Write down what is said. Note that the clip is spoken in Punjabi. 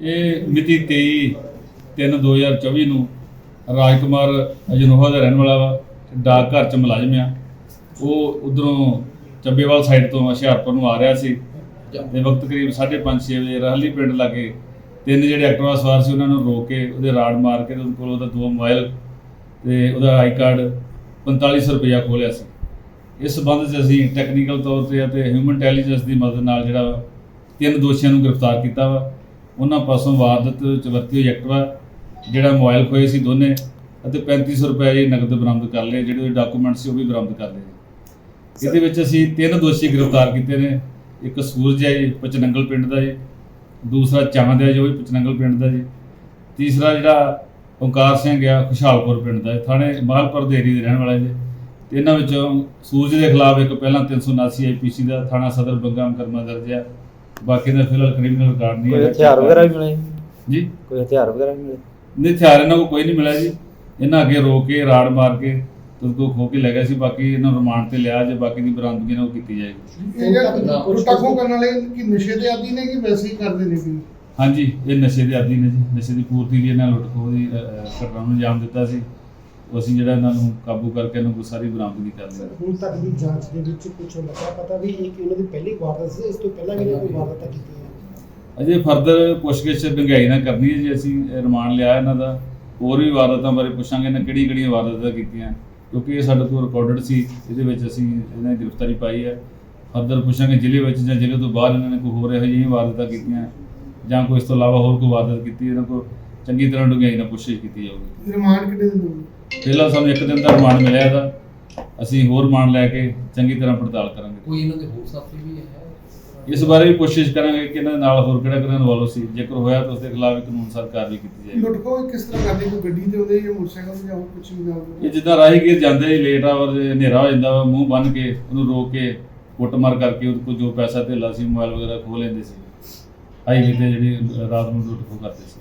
ਇਹ ਮਿਤੀ 23 3 2024 ਨੂੰ ਰਾਜਕੁਮਾਰ ਅਜਨੋਹਾ ਦਾ ਰਹਿਣ ਵਾਲਾ ਵਾ ਡਾਕ ਘਰ ਚ ਮੁਲਾਜ਼ਮ ਆ। ਉਹ ਉਧਰੋਂ ਚੱਬੇਵਾਲ ਸਾਈਡ ਤੋਂ ਹੁਸ਼ਿਆਰਪੁਰ ਨੂੰ ਆ ਰਿਹਾ ਸੀ ਤੇ ਵਕਤ ਕਰੀਬ 5:30 6 ਵਜੇ ਰਹਲੀ ਪਿੰਡ ਲਾਗੇ ਤਿੰਨ ਜਿਹੜੇ ਐਕਟਿਵਾ ਸਵਾਰ ਸੀ ਉਹਨਾਂ ਨੂੰ ਰੋਕ ਕੇ ਉਹਦੇ ਰਾੜ ਮਾਰ ਕੇ ਤੇ ਉਹਦੇ ਕੋਲ ਉਹਦਾ ਦੋ ਮੋਬਾਈਲ ਤੇ ਉਹਦਾ ਆਈ ਕਾਰਡ 4500 ਰੁਪਇਆ ਖੋਲਿਆ ਸੀ। ਇਸ ਸਬੰਧ 'ਚ ਅਸੀਂ ਟੈਕਨੀਕਲ ਤੌਰ ਤੇ ਅਤੇ ਹਿਊਮਨ ਇੰਟੈਲੀਜੈਂਸ ਦੀ ਮਦਦ ਨਾਲ ਜਿਹੜਾ ਵਾ, ਤਿੰਨ ਦੋਸ਼ੀਆਂ ਨੂੰ ਗ੍ਰਿਫਤਾਰ ਕੀਤਾ ਵਾ। ਉਹਨਾਂ ਪਾਸੋਂ ਵਾਰਦਤ ਚ ਵਰਤੀ ਜਿਹੜਾ ਮੋਬਾਈਲ ਖੋਏ ਸੀ ਦੋਨੇ, ਅਤੇ 3500 ਰੁਪਏ ਜੀ ਨਗਦ ਬਰਾਮਦ ਕਰ ਲਏ, ਜਿਹੜੇ ਡਾਕੂਮੈਂਟ ਸੀ ਉਹ ਵੀ ਬਰਾਮਦ ਕਰ ਲਏ। ਇਹਦੇ ਵਿੱਚ ਅਸੀਂ ਤਿੰਨ ਦੋਸ਼ੀ ਗ੍ਰਿਫਤਾਰ ਕੀਤੇ ਨੇ, ਇੱਕ ਸੂਰਜ ਹੈ ਜੀ, ਪਚਨੰਗਲ ਪਿੰਡ ਦਾ ਜੀ, ਦੂਸਰਾ ਚਾਂਦ ਹੈ ਜੋ ਵੀ ਪਚਨੰਗਲ ਪਿੰਡ ਦਾ ਜੀ, ਤੀਸਰਾ ਜਿਹੜਾ ਓਂਕਾਰ ਸਿੰਘ ਆ ਖੁਸ਼ਹਾਲਪੁਰ ਪਿੰਡ ਦਾ ਥਾਣੇ ਮਾਲਪੁਰ ਦੇ ਏਰੀਏ ਦੇ ਰਹਿਣ ਵਾਲਾ ਜੀ। ਤੇ ਇਹਨਾਂ ਵਿੱਚੋਂ ਸੂਰਜ ਦੇ ਖਿਲਾਫ ਇੱਕ ਪਹਿਲਾਂ 379 ਆਈਪੀਸੀ ਦਾ ਥਾਣਾ ਸਦਰ ਬੰਗਾ ਮੁਕਰਮਾ ਦਰਜ ਹੈ। ਬਾਕੀ ਦਾ ਫਿਲਹਾਲ ਕ੍ਰਿਮੀਨਲ ਰਿਕਾਰਡ ਨਹੀਂ ਕੋਈ ਹੈ ਹਥਿਆਰ ਵਗੈਰਾ ਵੀ ਮਿਲੇ? ਜੀ? ਕੋਈ ਹਥਿਆਰ ਵਗੈਰਾ ਵੀ ਮਿਲੇ? ਨਹੀਂ ਹਥਿਆਰ ਇਹਨਾਂ ਕੋਲ ਕੋਈ ਨਹੀਂ ਮਿਲਿਆ ਜੀ। ਇਹਨਾਂ ਅੱਗੇ ਰੋਕ ਕੇ ਰਾੜ ਮਾਰ ਕੇ ਤੇ ਕੋ ਖੋ ਕੇ ਲੈ ਗਿਆ ਸੀ। ਬਾਕੀ ਇਹਨਾਂ ਨੂੰ ਰਿਮਾਂਡ ਤੇ ਲਿਆ ਜੇ ਬਾਕੀ ਦੀ ਬਰਾਮਦਗੀ ਇਹਨਾਂ ਉਹ ਕੀਤੀ ਜਾਏਗੀ। ਖੋਹ ਕਰਨ ਵਾਲੇ ਕੀ ਨਸ਼ੇ ਦੇ ਆਦੀ ਨੇ ਕਿ ਵੈਸੇ ਹੀ ਕਰਦੇ ਨੇ ਵੀ ਹਾਂਜੀ ਇਹ ਨਸ਼ੇ ਦੇ ਆਦੀ ਨੇ ਜੀ। ਨਸ਼ੇ ਦੀ ਪੂਰਤੀ ਲਈ ਇਹਨਾਂ ਲੁੱਟ ਖੋਹ ਦੀ ਘਟਨਾ ਨੂੰ ਅੰਜਾਮ ਦਿੱਤਾ ਸੀ। ਅਸੀਂ ਜਿਹੜਾ ਇਹਨਾਂ ਨੂੰ ਕਾਬੂ ਕਰਕੇ ਇਹਨਾਂ ਨੂੰ ਸਾਰੀ ਬਰਾਮਦਗੀ ਕਰ ਲਈ ਹੁਣ ਤੱਕ ਦੀ ਜਾਂਚ ਦੇ ਵਿੱਚ ਕੁਝ ਲੱਗਾ ਪਤਾ ਵੀ ਇਹ ਕਿ ਉਹਨਾਂ ਦੀ ਪਹਿਲੀ ਵਾਰਦਾਤ ਸੀ ਇਸ ਤੋਂ ਪਹਿਲਾਂ ਵੀ ਇਹਨਾਂ ਕੋਈ ਵਾਰਦਾਤਾਂ ਕੀਤੀਆਂ ਅਜੇ ਫਰਦਰ ਪੁੱਛਗਿੱਛ ਡੂੰਘਾਈ ਨਾਲ ਕਰਨੀ ਹੈ ਜੀ ਅਸੀਂ ਰਿਮਾਂਡ ਲਿਆ ਇਹਨਾਂ ਦਾ। ਹੋਰ ਵੀ ਵਾਰਦਾਤਾਂ ਬਾਰੇ ਪੁੱਛਾਂਗੇ ਇਹਨਾਂ ਕਿਹੜੀਆਂ ਕਿਹੜੀਆਂ ਵਾਰਦਾਤਾਂ ਕੀਤੀਆਂ। ਕਿਉਂਕਿ ਇਹ ਸਾਡੇ ਕੋਲ ਰਿਕਾਰਡਡ ਸੀ ਇਹਦੇ ਵਿੱਚ ਅਸੀਂ ਇਹਨਾਂ ਦੀ ਗ੍ਰਿਫਤਾਰੀ ਪਾਈ ਹੈ। ਫਰਦਰ ਪੁੱਛਾਂਗੇ ਜ਼ਿਲ੍ਹੇ ਵਿੱਚ ਜਾਂ ਜ਼ਿਲ੍ਹੇ ਤੋਂ ਬਾਹਰ ਇਹਨਾਂ ਨੇ ਕੋਈ ਹੋਰ ਇਹੋ ਜਿਹੀਆਂ ਵਾਰਦਾਤਾਂ ਕੀਤੀਆਂ ਜਾਂ ਕੋਈ ਇਸ ਤੋਂ ਇਲਾਵਾ ਹੋਰ ਕੋਈ ਵਾਰਦਾਤ ਕੀਤੀ ਇਹਨਾਂ ਕੋਲ ਚੰਗੀ ਤਰ੍ਹਾਂ ਡੂੰਘਾਈ ਨਾਲ ਪੁੱਛਗਿੱਛ ਕੀਤੀ ਜਾਊਗੀ। ਰਿਮਾਂਡ ਕਿੰਨੇ ਦਿਨ ਹੋਊ ਪਹਿਲਾਂ ਸਾਨੂੰ ਇੱਕ ਦਿਨ ਦਾ ਰਿਮਾਂਡ ਮਿਲਿਆ ਇਹਦਾ। ਅਸੀਂ ਹੋਰ ਰਿਮਾਂਡ ਲੈ ਕੇ ਚੰਗੀ ਤਰ੍ਹਾਂ ਪੜਤਾਲ ਕਰਾਂਗੇ। ਕੋਈ ਇਹਨਾਂ ਦੇ ਹੋਰ ਸਾਥੀ ਵੀ ਹੈ? ਇਸ ਬਾਰੇ ਵੀ ਕੋਸ਼ਿਸ਼ ਕਰਾਂਗੇ ਕਿ ਇਹਨਾਂ ਦੇ ਨਾਲ ਹੋਰ ਕਿਹੜਾ ਕਿਹੜਾ ਇਨਵੋਲਵ ਸੀ। ਜੇਕਰ ਹੋਇਆ ਤਾਂ ਉਸ ਦੇ ਖਿਲਾਫ ਵੀ ਕਾਨੂੰਨ ਅਨੁਸਾਰ ਕਾਰਵਾਈ ਕੀਤੀ ਜਾਏਗੀ। ਲੁੱਟ ਖੋਹ ਕਿਸ ਤਰ੍ਹਾਂ ਕਰਦੇ ਕੋਈ ਗੱਡੀ ਤੇ ਉਹਦੇ ਜਾਂ ਮੋਟਰਸਾਈਕਲ ਤੇ ਜਾਂ ਹੋਰ ਕੁਝ ਵੀ ਨਾਲ? ਇਹ ਜਿੱਦਾਂ ਰਾਹਗੀਰ ਜਾਂਦੇ ਹੀ ਲੇਟ ਆਵਰ ਹਨੇਰਾ ਹੋ ਜਾਂਦਾ ਵਾ ਮੂੰਹ ਬੰਨ ਕੇ ਉਹਨੂੰ ਰੋਕ ਕੇ ਕੁੱਟਮਾਰ ਕਰਕੇ ਉਹਦੇ ਕੋਲ ਜੋ ਪੈਸਾ ਧੇਲਾ ਸੀ ਮੋਬਾਈਲ ਵਗੈਰਾ ਖੋਹ ਲੈਂਦੇ ਸੀ। ਹਾਈਵੇ ਤੇ ਜਿਹੜੀ ਰਾਤ ਨੂੰ ਲੁੱਟ ਖੋਹ ਕਰਦੇ ਸੀ।